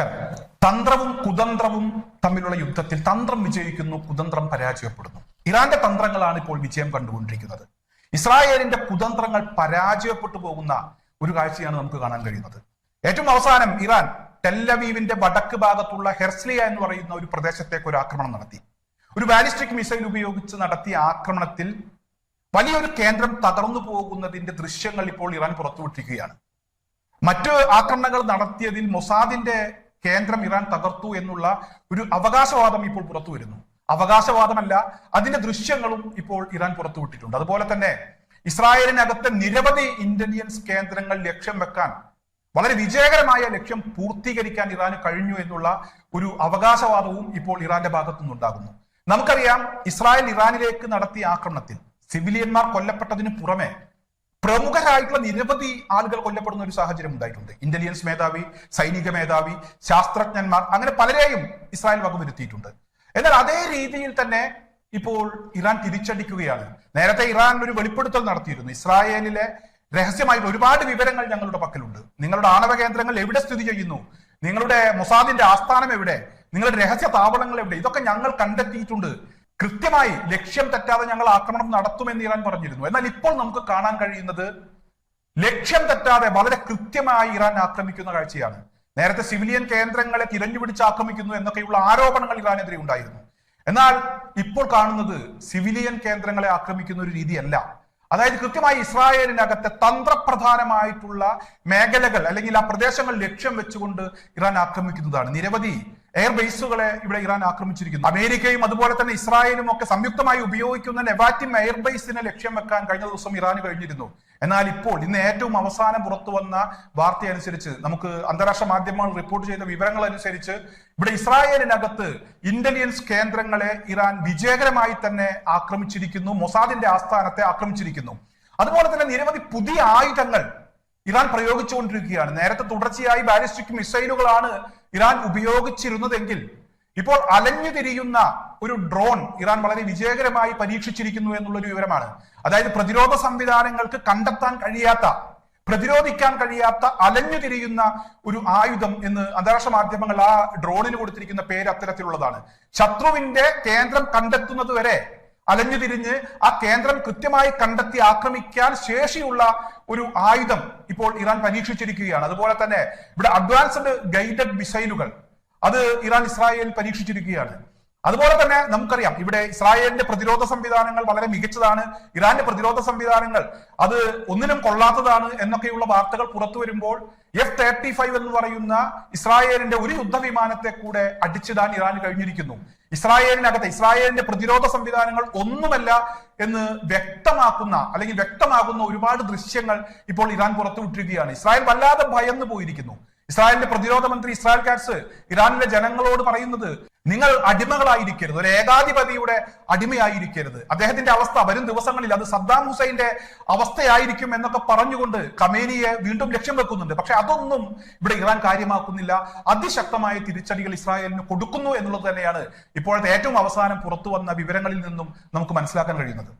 നമസ്കാരം. തന്ത്രവും കുതന്ത്രവും തമ്മിലുള്ള യുദ്ധത്തിൽ തന്ത്രം വിജയിക്കുന്നു കുതന്ത്രം പരാജയപ്പെടുന്നു. ഇറാന്റെ തന്ത്രങ്ങളാണ് ഇപ്പോൾ വിജയം കണ്ടുകൊണ്ടിരിക്കുന്നത്. ഇസ്രായേലിന്റെ കുതന്ത്രങ്ങൾ പരാജയപ്പെട്ടു പോകുന്ന ഒരു കാഴ്ചയാണ് നമുക്ക് കാണാൻ കഴിയുന്നത്. ഏറ്റവും അവസാനം ഇറാൻ ടെല്ലവീവിന്റെ വടക്ക് ഭാഗത്തുള്ള ഹെർസ്ലിയ എന്ന് പറയുന്ന ഒരു പ്രദേശത്തേക്ക് ഒരു ആക്രമണം നടത്തി. ഒരു ബാലിസ്റ്റിക് മിസൈൽ ഉപയോഗിച്ച് നടത്തിയ ആക്രമണത്തിൽ വലിയൊരു കേന്ദ്രം തകർന്നു പോകുന്നതിന്റെ ദൃശ്യങ്ങൾ ഇപ്പോൾ ഇറാൻ പുറത്തുവിട്ടിരിക്കുകയാണ്. മറ്റ് ആക്രമണങ്ങൾ നടത്തിയതിൽ മൊസാദിന്റെ കേന്ദ്രം ഇറാൻ തകർത്തു എന്നുള്ള ഒരു അവകാശവാദം ഇപ്പോൾ പുറത്തു വരുന്നു. അവകാശവാദമല്ല അതിന്റെ ദൃശ്യങ്ങളും ഇപ്പോൾ ഇറാൻ പുറത്തുവിട്ടിട്ടുണ്ട് അതുപോലെ തന്നെ ഇസ്രായേലിനകത്തെ നിരവധി ഇന്റലിജൻസ് കേന്ദ്രങ്ങൾ ലക്ഷ്യം വെക്കാൻ വളരെ വിജയകരമായ ലക്ഷ്യം പൂർത്തീകരിക്കാൻ ഇറാന് കഴിഞ്ഞു എന്നുള്ള ഒരു അവകാശവാദവും ഇപ്പോൾ ഇറാന്റെ ഭാഗത്തുനിന്നുണ്ടാകുന്നു നമുക്കറിയാം ഇസ്രായേൽ ഇറാനിലേക്ക് നടത്തിയ ആക്രമണത്തിൽ സിവിലിയന്മാർ കൊല്ലപ്പെട്ടതിന് പുറമെ പ്രമുഖരായിട്ടുള്ള നിരവധി ആളുകൾ കൊല്ലപ്പെടുന്ന ഒരു സാഹചര്യം ഉണ്ടായിട്ടുണ്ട്. ഇന്റലിജൻസ് മേധാവി സൈനിക മേധാവി ശാസ്ത്രജ്ഞന്മാർ അങ്ങനെ പലരെയും ഇസ്രായേൽ വകവരുത്തിയിട്ടുണ്ട്. എന്നാൽ അതേ രീതിയിൽ തന്നെ ഇപ്പോൾ ഇറാൻ തിരിച്ചടിക്കുകയാണ്. നേരത്തെ ഇറാൻ ഒരു വെളിപ്പെടുത്തൽ നടത്തിയിരുന്നു. ഇസ്രായേലിലെ രഹസ്യമായിട്ട് ഒരുപാട് വിവരങ്ങൾ ഞങ്ങളുടെ പക്കലുണ്ട്. നിങ്ങളുടെ ആണവ കേന്ദ്രങ്ങൾ എവിടെ സ്ഥിതി ചെയ്യുന്നു? നിങ്ങളുടെ മൊസാദിന്റെ ആസ്ഥാനം എവിടെ? നിങ്ങളുടെ രഹസ്യ താവളങ്ങൾ എവിടെ? ഇതൊക്കെ ഞങ്ങൾ കണ്ടെത്തിയിട്ടുണ്ട്. കൃത്യമായി ലക്ഷ്യം തെറ്റാതെ ഞങ്ങൾ ആക്രമണം നടത്തുമെന്ന് ഇറാൻ പറഞ്ഞിരുന്നു. എന്നാൽ ഇപ്പോൾ നമുക്ക് കാണാൻ കഴിയുന്നത് ലക്ഷ്യം തെറ്റാതെ വളരെ കൃത്യമായി ഇറാൻ ആക്രമിക്കുന്ന കാഴ്ചയാണ്. നേരത്തെ സിവിലിയൻ കേന്ദ്രങ്ങളെ തിരഞ്ഞുപിടിച്ച് ആക്രമിക്കുന്നു എന്നൊക്കെയുള്ള ആരോപണങ്ങൾ ഇറാനെതിരെ ഉണ്ടായിരുന്നു. എന്നാൽ ഇപ്പോൾ കാണുന്നത് സിവിലിയൻ കേന്ദ്രങ്ങളെ ആക്രമിക്കുന്ന ഒരു രീതിയല്ല. അതായത് കൃത്യമായി ഇസ്രായേലിനകത്തെ തന്ത്രപ്രധാനമായിട്ടുള്ള മേഖലകൾ അല്ലെങ്കിൽ ആ പ്രദേശങ്ങൾ ലക്ഷ്യം വെച്ചുകൊണ്ട് ഇറാൻ ആക്രമിക്കുന്നതാണ്. നിരവധി എയർ ബേസുകളെ ഇവിടെ ഇറാൻ ആക്രമിച്ചിരിക്കുന്നു. അമേരിക്കയും അതുപോലെ തന്നെ ഇസ്രായേലും ഒക്കെ സംയുക്തമായി ഉപയോഗിക്കുന്ന നെവാറ്റിം എയർ ബേസിനെ ലക്ഷ്യം വെക്കാൻ കഴിഞ്ഞ ദിവസം ഇറാന് കഴിഞ്ഞിരുന്നു. എന്നാൽ ഇപ്പോൾ ഇന്ന് ഏറ്റവും അവസാനം പുറത്തു വന്ന വാർത്ത അനുസരിച്ച് നമുക്ക് അന്താരാഷ്ട്ര മാധ്യമങ്ങൾ റിപ്പോർട്ട് ചെയ്ത വിവരങ്ങൾ അനുസരിച്ച് ഇവിടെ ഇസ്രായേലിനകത്ത് ഇന്റലിജൻസ് കേന്ദ്രങ്ങളെ ഇറാൻ വിജയകരമായി തന്നെ ആക്രമിച്ചിരിക്കുന്നു. മൊസാദിന്റെ ആസ്ഥാനത്തെ ആക്രമിച്ചിരിക്കുന്നു. അതുപോലെ തന്നെ നിരവധി പുതിയ ആയുധങ്ങൾ ഇറാൻ പ്രയോഗിച്ചുകൊണ്ടിരിക്കുകയാണ്. നേരത്തെ തുടർച്ചയായി ബാലിസ്റ്റിക് മിസൈലുകളാണ് ഇറാൻ ഉപയോഗിച്ചിരുന്നതെങ്കിൽ ഇപ്പോൾ അലഞ്ഞു തിരിയുന്ന ഒരു ഡ്രോൺ ഇറാൻ വളരെ വിജയകരമായി പരീക്ഷിച്ചിരിക്കുന്നു എന്നുള്ളൊരു വിവരമാണ്. അതായത് പ്രതിരോധ സംവിധാനങ്ങൾക്ക് കണ്ടെത്താൻ കഴിയാത്ത പ്രതിരോധിക്കാൻ കഴിയാത്ത അലഞ്ഞു തിരിയുന്ന ഒരു ആയുധം എന്ന് അന്താരാഷ്ട്ര മാധ്യമങ്ങൾ ആ ഡ്രോണിന് കൊടുത്തിരിക്കുന്ന പേര് അത്തരത്തിലുള്ളതാണ്. ശത്രുവിന്റെ കേന്ദ്രം കണ്ടെത്തുന്നത് വരെ അലഞ്ഞു തിരിഞ്ഞ് ആ കേന്ദ്രം കൃത്യമായി കണ്ടെത്തി ആക്രമിക്കാൻ ശേഷിയുള്ള ഒരു ആയുധം ഇപ്പോൾ ഇറാൻ പരീക്ഷിച്ചിരിക്കുകയാണ്. അതുപോലെ തന്നെ ഇവിടെ അഡ്വാൻസ്ഡ് ഗൈഡഡ് മിസൈലുകൾ അത് ഇറാൻ ഇസ്രായേൽ പരീക്ഷിച്ചിരിക്കുകയാണ്. അതുപോലെ തന്നെ നമുക്കറിയാം ഇവിടെ ഇസ്രായേലിന്റെ പ്രതിരോധ സംവിധാനങ്ങൾ വളരെ മികച്ചതാണ്. ഇറാന്റെ പ്രതിരോധ സംവിധാനങ്ങൾ അത് ഒന്നിനും കൊള്ളാത്തതാണ് എന്നൊക്കെയുള്ള വാർത്തകൾ പുറത്തു വരുമ്പോൾ എഫ് തേർട്ടി ഫൈവ് എന്ന് പറയുന്ന ഇസ്രായേലിന്റെ ഒരു യുദ്ധവിമാനത്തെ കൂടെ അടിച്ചിടാൻ ഇറാൻ കഴിഞ്ഞിരിക്കുന്നു. ഇസ്രായേലിനകത്ത് ഇസ്രായേലിന്റെ പ്രതിരോധ സംവിധാനങ്ങൾ ഒന്നുമല്ല എന്ന് വ്യക്തമാക്കുന്ന അല്ലെങ്കിൽ വ്യക്തമാകുന്ന ഒരുപാട് ദൃശ്യങ്ങൾ ഇപ്പോൾ ഇറാൻ പുറത്തുവിട്ടിരിക്കുകയാണ്. ഇസ്രായേൽ വല്ലാതെ ഭയന്നു പോയിരിക്കുന്നു. ഇസ്രായേലിന്റെ പ്രതിരോധ മന്ത്രി ഇസ്രായേൽ കാറ്റ്സ് ഇറാനിലെ ജനങ്ങളോട് പറയുന്നത് നിങ്ങൾ അടിമകളായിരിക്കരുത് ഒരു ഏകാധിപതിയുടെ അടിമയായിരിക്കരുത്. അദ്ദേഹത്തിന്റെ അവസ്ഥ വരും ദിവസങ്ങളിൽ അത് സദ്ദാം ഹുസൈന്റെ അവസ്ഥയായിരിക്കും എന്നൊക്കെ പറഞ്ഞുകൊണ്ട് കമേനിയെ വീണ്ടും ലക്ഷ്യം വെക്കുന്നുണ്ട്. പക്ഷെ അതൊന്നും ഇവിടെ ഇറാൻ കാര്യമാക്കുന്നില്ല. അതിശക്തമായ തിരിച്ചടികൾ ഇസ്രായേലിന് കൊടുക്കുന്നു എന്നുള്ളത് തന്നെയാണ് ഇപ്പോഴത്തെ ഏറ്റവും അവസാനം പുറത്തു വന്ന വിവരങ്ങളിൽ നിന്നും നമുക്ക് മനസ്സിലാക്കാൻ കഴിയുന്നത്.